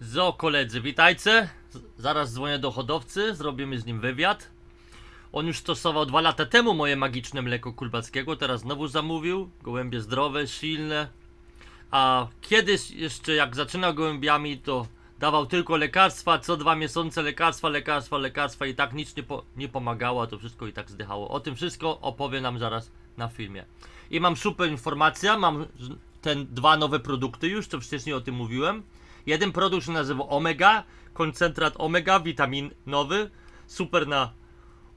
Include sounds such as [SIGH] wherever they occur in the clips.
Zo, koledzy, witajcie. Zaraz dzwonię do hodowcy, zrobimy z nim wywiad. On już stosował dwa lata temu moje magiczne mleko kulbackiego, teraz znowu zamówił. Gołębie zdrowe, silne. A kiedyś jeszcze jak zaczynał gołębiami, to dawał tylko lekarstwa, co dwa miesiące lekarstwa, lekarstwa, lekarstwa i tak nic nie, po, nie pomagało, to wszystko i tak zdychało. O tym wszystko opowie nam zaraz na filmie. I mam super informacja, mam ten dwa nowe produkty już, co wcześniej o tym mówiłem. Jeden produkt się nazywa Omega, koncentrat Omega, witaminowy, super na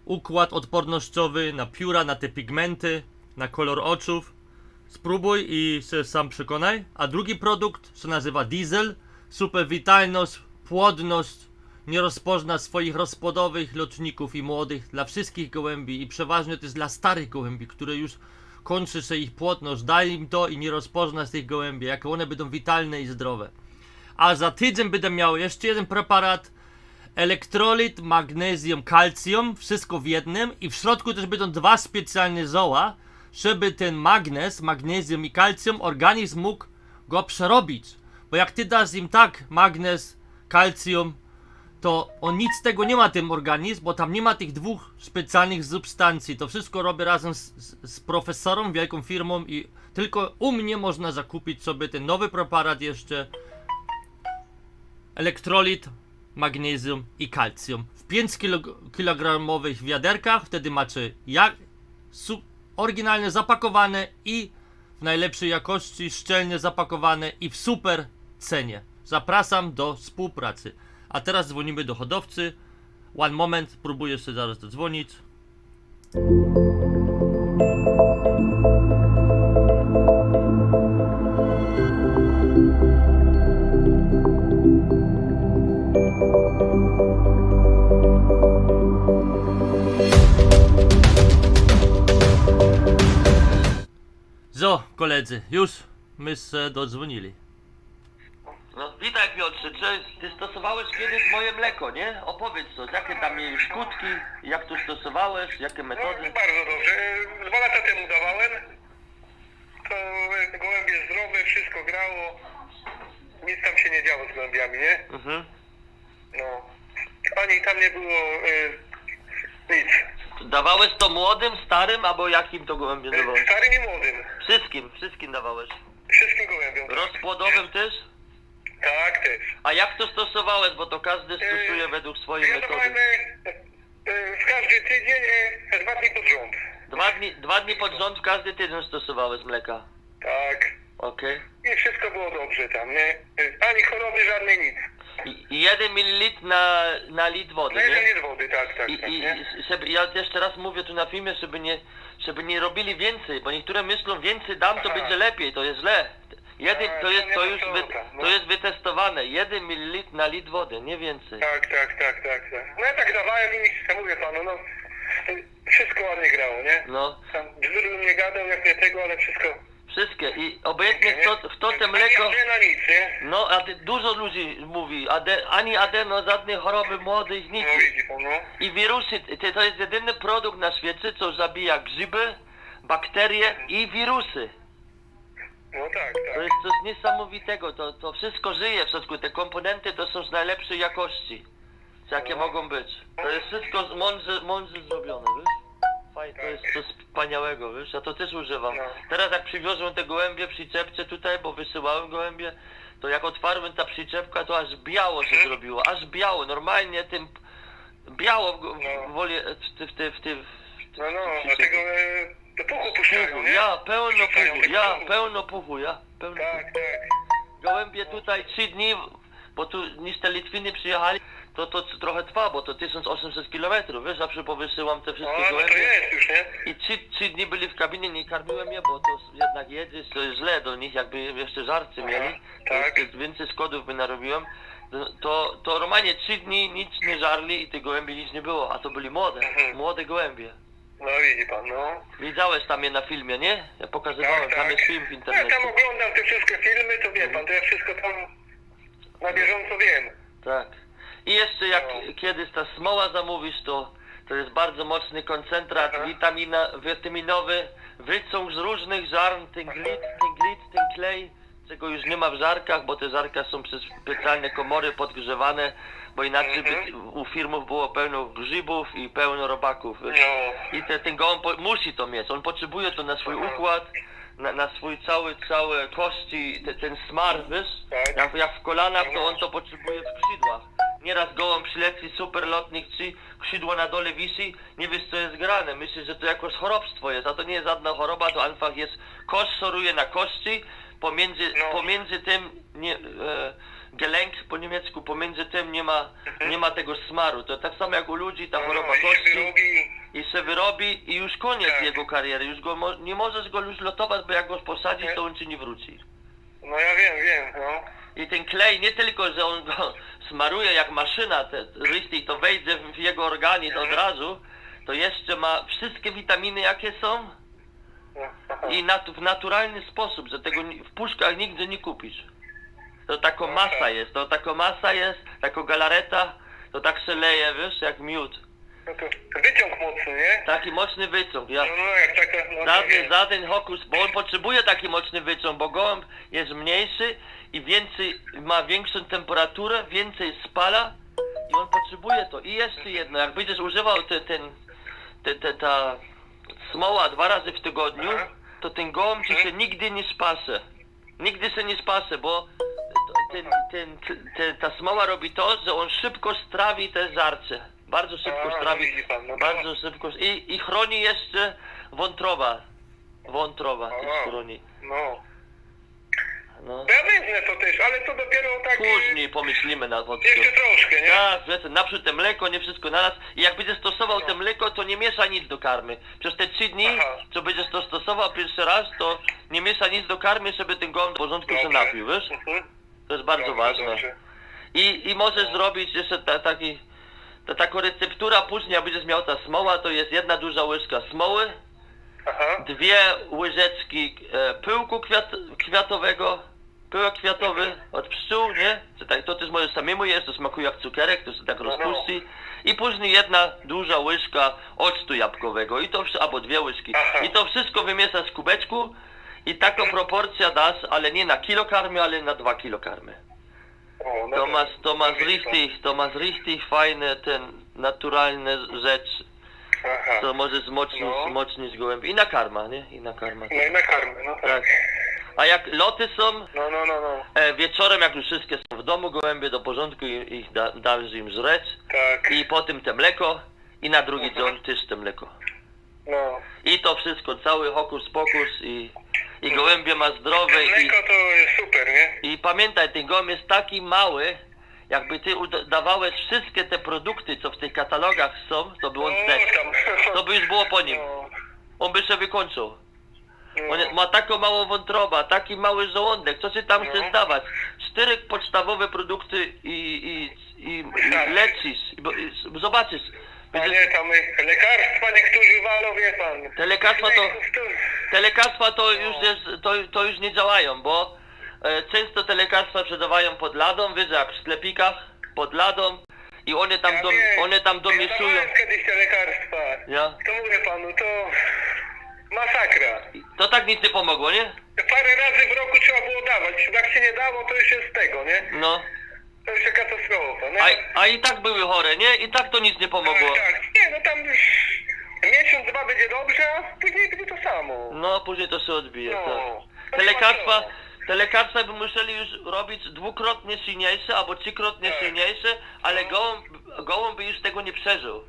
układ odpornościowy, na pióra, na te pigmenty, na kolor oczów. Spróbuj i się sam przekonaj. A drugi produkt się nazywa Diesel, super witalność, płodność, nie rozpozna swoich rozpłodowych loczników i młodych dla wszystkich gołębi i przeważnie to jest dla starych gołębi, które już kończy się ich płodność. Daj im to i nie rozpozna z tych gołębi, jak one będą witalne i zdrowe. A za tydzień będę miał jeszcze jeden preparat. Elektrolit, magnezjum, kalcjum, wszystko w jednym i w środku też będą dwa specjalne zoła, żeby ten magnez, magnezjum i kalcjum organizm mógł go przerobić. Bo jak ty dasz im tak magnez, kalcjum, to on nic z tego nie ma tym organizm, bo tam nie ma tych dwóch specjalnych substancji. To wszystko robię razem z, z profesorem, wielką firmą i tylko u mnie można zakupić sobie ten nowy preparat jeszcze elektrolit, magnezjum i kalcjum w 5 kg wiaderkach. Wtedy macie jak oryginalnie zapakowane i w najlepszej jakości, szczelnie zapakowane i w super cenie. Zapraszam do współpracy. A teraz dzwonimy do hodowcy. One moment, próbuję sobie zaraz dodzwonić. Zo, koledzy, już my się dodzwonili. No witaj Piotrze, czy ty stosowałeś kiedyś moje mleko, nie? Opowiedz coś, jakie tam mieli skutki, jak to stosowałeś, jakie No, metody? bardzo dobrze. Dwa lata temu dawałem. To e, gołębie zdrowe, wszystko grało. Nic tam się nie działo z gołębiami, nie? Mhm. No. Ani tam nie było e, nic. Dawałeś to młodym, starym, albo jakim to gołębie E, dawałeś? Starym i młodym. Wszystkim, wszystkim dawałeś. Wszystkim gołębiom. Rozpłodowym też? Tak, też. A jak to stosowałeś, bo to każdy stosuje według swojej Ja dawałem metody. e, w każdy tydzień dwa dni pod rząd. Dwa dni, dwa dni pod rząd każdy tydzień stosowałeś mleka. Tak. Okej. I wszystko było dobrze tam, nie? Ani choroby żadnej, nic. Jeden mililitr na, na litr wody, No jeden nie? jest wody, tak, tak, I, tak, i, nie? i żeby, ja jeszcze raz mówię tu na filmie, żeby nie, żeby nie robili więcej, bo niektóre myślą więcej dam, to Aha. będzie lepiej, to jest źle. Jeden, A, to jest, to już wy, no. to jest wytestowane, jeden mililitr na litr wody, nie więcej. Tak, tak, tak, tak, tak. No ja tak dawałem i ja mówię panu, no wszystko ładnie grało, nie? No, Tam bzdur bym nie gadał jak nie tego, ale wszystko. Wszystkie i obojętnie nie? kto, kto te mleko... No, a ty, dużo ludzi mówi, ade, ani adeno, żadnej choroby młodych, nic. No widzi pan, no. I wirusy, to, to jest jedyny produkt na świecie, co zabija grzyby, bakterie i wirusy. No tak, To tak. jest coś niesamowitego, to, to wszystko żyje w środku, te komponenty to są z najlepszej jakości, jakie mogą być. To jest wszystko mądrze, mądrze zrobione, wiesz? Fajnie, to jest coś wspaniałego, wiesz, ja to też używam. No. Teraz jak przywiozłem te gołębie przyczepce tutaj, bo wysyłałem gołębie, to jak otwarłem ta przyczepka, to aż biało się zrobiło, aż biało, normalnie tym biało w, No. w, wolie, w, ty- w, ty- w, ty- w, No, no, dlatego e, do puchu puszczają, Puchu, nie? ja, pełno Puszczają puchu, ja, puchu. pełno puchu, ja, pełno Tak, tak. Gołębie tutaj trzy dni, bo tu niż te Litwiny przyjechali, to to trochę trwa, bo to 1800 km, wiesz, zawsze powysyłam te No, wszystkie no to gołębie. jest już, nie? I trzy, trzy dni byli w kabinie, nie karmiłem je, bo to s- jednak jedzie, to jest źle do nich, jakby jeszcze żarcy mieli, tak. jeszcze więcej skodów by narobiłem. No, To, to normalnie trzy dni nic nie żarli i tych gołębi nic nie było, a to byli młode, Mhm. młode gołębie. No widzi pan, no. Widziałeś tam je na filmie, nie? Ja pokazywałem, Tak, tam tak. jest film w Ja internecie. tam oglądam te wszystkie filmy, to wie pan, to ja wszystko tam na bieżąco wiem. Tak. I jeszcze jak No. kiedyś ta smoła zamówisz, to to jest bardzo mocny koncentrat witamina, witaminowy, wyciąg z różnych ziarn, ten glit, ten glit, ten klej, Tego już nie ma w żarkach, bo te żarka są przez specjalne komory podgrzewane, bo inaczej by u firmów było pełno grzybów i pełno robaków. No. I te, ten gołąb po, musi to mieć, on potrzebuje to na swój układ, na, na swój cały, całe kości, te, ten smar, wiesz? Tak. Jak, jak w kolanach, to on to potrzebuje w skrzydłach. Nieraz gołąb przyleci, super lotnik, czy skrzydło na dole wisi, nie wiesz co jest grane, myślisz, że to jakoś chorobstwo jest, a to nie jest żadna choroba, to einfach jest, kość soruje na kości, pomiędzy, No. pomiędzy tym, nie, e, gelenk po niemiecku, pomiędzy tym nie ma, nie ma tego smaru, to tak samo jak u ludzi, ta choroba no, i się kości i się wyrobi i już koniec Tak. jego kariery, już go nie możesz go już lotować, bo jak go posadzisz, to on ci nie wróci. No ja wiem, wiem, no. I ten klej, nie tylko, że on go [LAUGHS] smaruje jak maszyna, te listy, to wejdzie w jego organizm od razu, to jeszcze ma wszystkie witaminy, jakie są no. Aha. i nat- w naturalny sposób, że tego w puszkach nigdy nie kupisz. To taka No masa tak. jest, to taka masa jest, taka galareta, to tak się leje, wiesz, jak miód. No to wyciąg mocny, nie? Taki mocny wyciąg, ja. No, no jak taka, no to Żaden, wiem. żaden hokus, bo on potrzebuje taki mocny wyciąg, bo gołąb jest mniejszy i więcej, ma większą temperaturę, więcej spala i on potrzebuje to. I jeszcze jedno, jak będziesz używał te, ten, te, te, ta smoła dwa razy w tygodniu, Aha. to ten gołąb ci się nigdy nie spasze. Nigdy się nie spasze, bo ten, ten, ten, ta smoła robi to, że on szybko strawi te żarcie. Bardzo szybko A, no strawi. widzi pan, no to- bardzo szybko. I, I chroni jeszcze wątroba. Wątroba też chroni. No. No. Ja wezmę to też, ale to dopiero tak... Później pomyślimy na to. Jeszcze troszkę, nie? Tak, wiesz, naprzód te mleko, nie wszystko naraz. I jak będziesz stosował No. te mleko, to nie miesza nic do karmy. Przez te trzy dni, Aha. co będziesz to stosował pierwszy raz, to nie miesza nic do karmy, żeby ten gołąb w porządku się Dobrze. napił, wiesz? Mhm. To jest bardzo Dobrze, ważne. dobrze. I, i możesz zrobić jeszcze ta, taki, ta, taką receptura później, jak będziesz miał ta smoła, to jest jedna duża łyżka smoły, Aha. dwie łyżeczki e, pyłku kwiat, kwiatowego, pyłek kwiatowy od pszczół, nie? Czy tak, to też możesz samemu jeść, to smakuje jak cukierek, to się tak No, rozpuści. I później jedna duża łyżka octu jabłkowego, i to wszy- albo dwie łyżki. I to wszystko wymieszasz w kubeczku i taką proporcja dasz, ale nie na kilo karmy, ale na dwa kilo karmy. O, no To masz, to richtig, to masz richtig fajne, ten naturalne rzecz, Aha. to może wzmocnić, No. gołębi. I na karma, nie? I na karma. No i na karmę, no tak. Tak. A jak loty są, No, no, no, no. e, wieczorem jak już wszystkie są w domu, gołębie do porządku i ich da, dasz im żreć Tak. i potem te mleko i na drugi Mhm. dzień też te mleko. No. I to wszystko, cały hokus pokus i, i gołębie ma zdrowe i, Mleko to jest super, nie? i pamiętaj, ten gołąb jest taki mały, jakby ty udawałeś wszystkie te produkty, co w tych katalogach są, to by on O, zdechł. tam. To by już było po nim. No, On by się wykończył. no. On ma taką małą wątroba, taki mały żołądek, co się tam No. chce zdawać? Cztery podstawowe produkty i, i, i, i Tak. lecisz, i, bo- i zobaczysz. A Będziesz, nie, tam lekarstwa niektórzy walą, wie pan. te lekarstwa to- te lekarstwa to No. już jest, to, to już nie działają, bo e, często te lekarstwa sprzedawają pod ladą, wiesz, jak w sklepikach, pod ladą i one tam, Ja dom, wiem. one tam domieszują. Ja kiedyś te lekarstwa. Ja. To mówię panu, to masakra. To tak nic nie pomogło, nie? Parę razy w roku trzeba było dawać. Jak się nie dało, to już jest z tego, nie? No. To już jest katastrofa, nie? A, a i tak były chore, nie? I tak to nic nie pomogło. Tak, tak. Nie, no tam już miesiąc, dwa będzie dobrze, a później będzie to samo. No, później to się odbije. No. Tak. To Te nie ma lekarstwa, co. te lekarstwa by musieli już robić dwukrotnie silniejsze albo trzykrotnie Tak. silniejsze, ale No. gołąb, gołąb by już tego nie przeżył.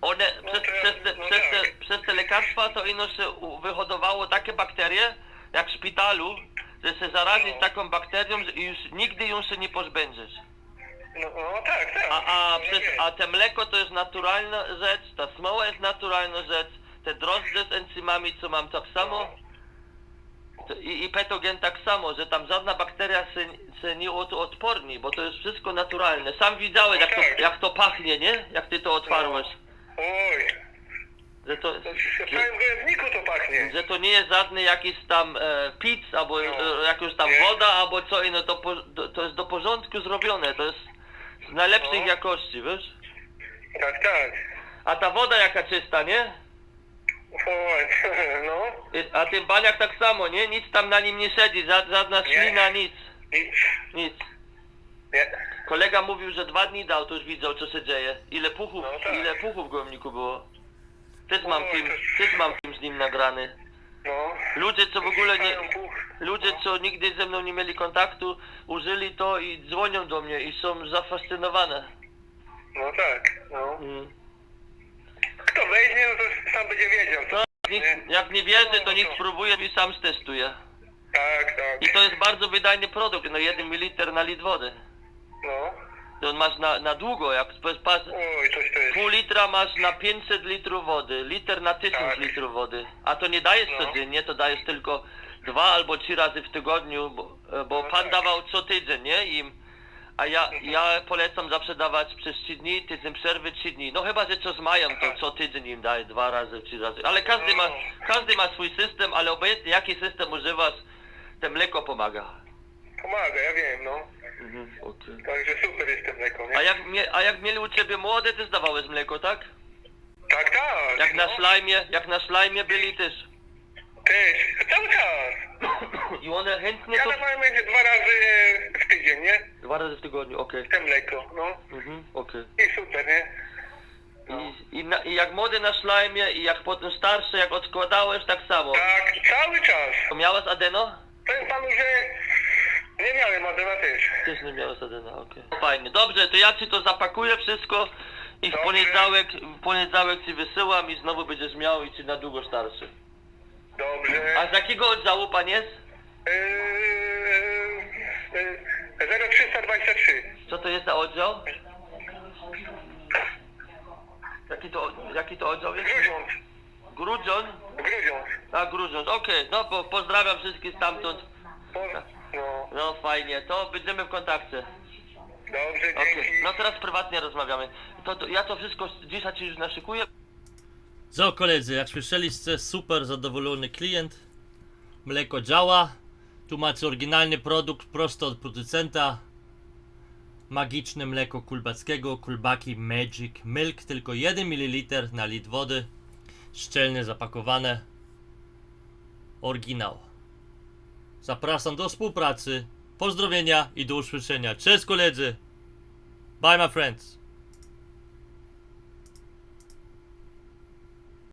One No przez, to ja- przez, te, no przez, te, tak. przez te lekarstwa to ino się u- wyhodowało takie bakterie, jak w szpitalu, że się zarazić No. taką bakterią że i już nigdy ją się nie pozbędziesz. No, no tak, tak. A, a, No, a te mleko to jest naturalna rzecz, ta smoła jest naturalna rzecz, te drożdże z enzymami, co mam tak samo. To, i, I petogen tak samo, że tam żadna bakteria się, się nie od, odporni, bo to jest wszystko naturalne. Sam widziałeś jak to, jak to pachnie, nie? Jak ty to otwarłeś. Oj, Że to, w że, całym gojowniku to pachnie. że to nie jest żadny jakiś tam e, albo No. e, jakaś tam woda, albo co inne, to, po, to, to jest do porządku zrobione, to jest z najlepszej No. jakości, wiesz? Tak, tak. A ta woda jaka czysta, nie? Oj, [LAUGHS] no, Y, A ten baniak tak samo, nie? Nic tam na nim nie siedzi, ża- żadna ślina, nic. nic, Nic. nie. Kolega mówił, że dwa dni dał, to już widział co się dzieje. Ile puchów, No tak. ile puchów w gołębniku było. Też mam Oj, film, to- też mam film z nim nagrany. No. Ludzie co w ogóle nie, ludzie co nigdy ze mną nie mieli kontaktu, użyli to i dzwonią do mnie i są zafascynowane. No tak, no. Mm. Kto weźmie, no to sam będzie wiedział. To, nikt, nie? jak nie wierzy, to No, niech spróbuje i sam stestuje. Tak, tak. I to jest bardzo wydajny produkt, no 1 ml na litr wody. No. To masz na, na długo, jak patrz, Oj, coś to jest. Pół litra masz na 500 litrów wody, liter na 1000 Tak. litrów wody. A to nie dajesz No. codziennie, to dajesz tylko dwa albo trzy razy w tygodniu, bo, e, bo No pan tak. dawał co tydzień, nie? Im. A ja, ja polecam zawsze dawać przez 3 dni, tydzień przerwy 3 dni. No chyba, że co z mają, to co tydzień im daję dwa razy, trzy razy. Ale każdy ma, każdy ma swój system, ale obojętnie jaki system używasz, to mleko pomaga. Pomaga, ja wiem, no. Mhm, okej. Także super jest ten mleko, nie? A jak, mie- a jak mieli u ciebie młode, też dawałeś mleko, tak? Tak, tak. Jak na no. szlajmie, jak na szlajmie byli też. Też, cały czas. I one chętnie Ja to... dawałem będzie dwa razy w tydzień, nie? Dwa razy w tygodniu, okej. Te mleko, no. Mhm, okej. I super, nie? I, i, na, I jak młody na szlajmie i jak potem starszy, jak odkładałeś, tak samo. Tak, cały czas. To miałeś adeno? Powiem panu, że nie miałem Adela też. Też nie miałeś adeno, okej. Fajnie, dobrze, to ja ci to zapakuję wszystko i w Dobrze. poniedziałek, w poniedziałek ci wysyłam i znowu będziesz miał i ci na długo starszy. Dobrze. A z jakiego oddziału pan jest? Yy, yy, 0323. Co to jest za oddział? Jaki to, jaki to oddział jest? Grudziądz. Grudziądz? Grudziądz. A, Grudziądz, okej, no po, pozdrawiam wszystkich stamtąd. Po, no, No fajnie, to będziemy w kontakcie. dobrze, Okej, dzięki. no teraz prywatnie rozmawiamy. To, to ja to wszystko dzisiaj ci już naszykuję. Co koledzy, jak słyszeliście, super zadowolony klient. Mleko działa. Tu macie oryginalny produkt prosto od producenta. Magiczne mleko kulbackiego, kulbaki Magic Milk, tylko 1 ml na litr wody. Szczelnie zapakowane. Oryginał. Zapraszam do współpracy. Pozdrowienia i do usłyszenia. Cześć koledzy. Bye my friends.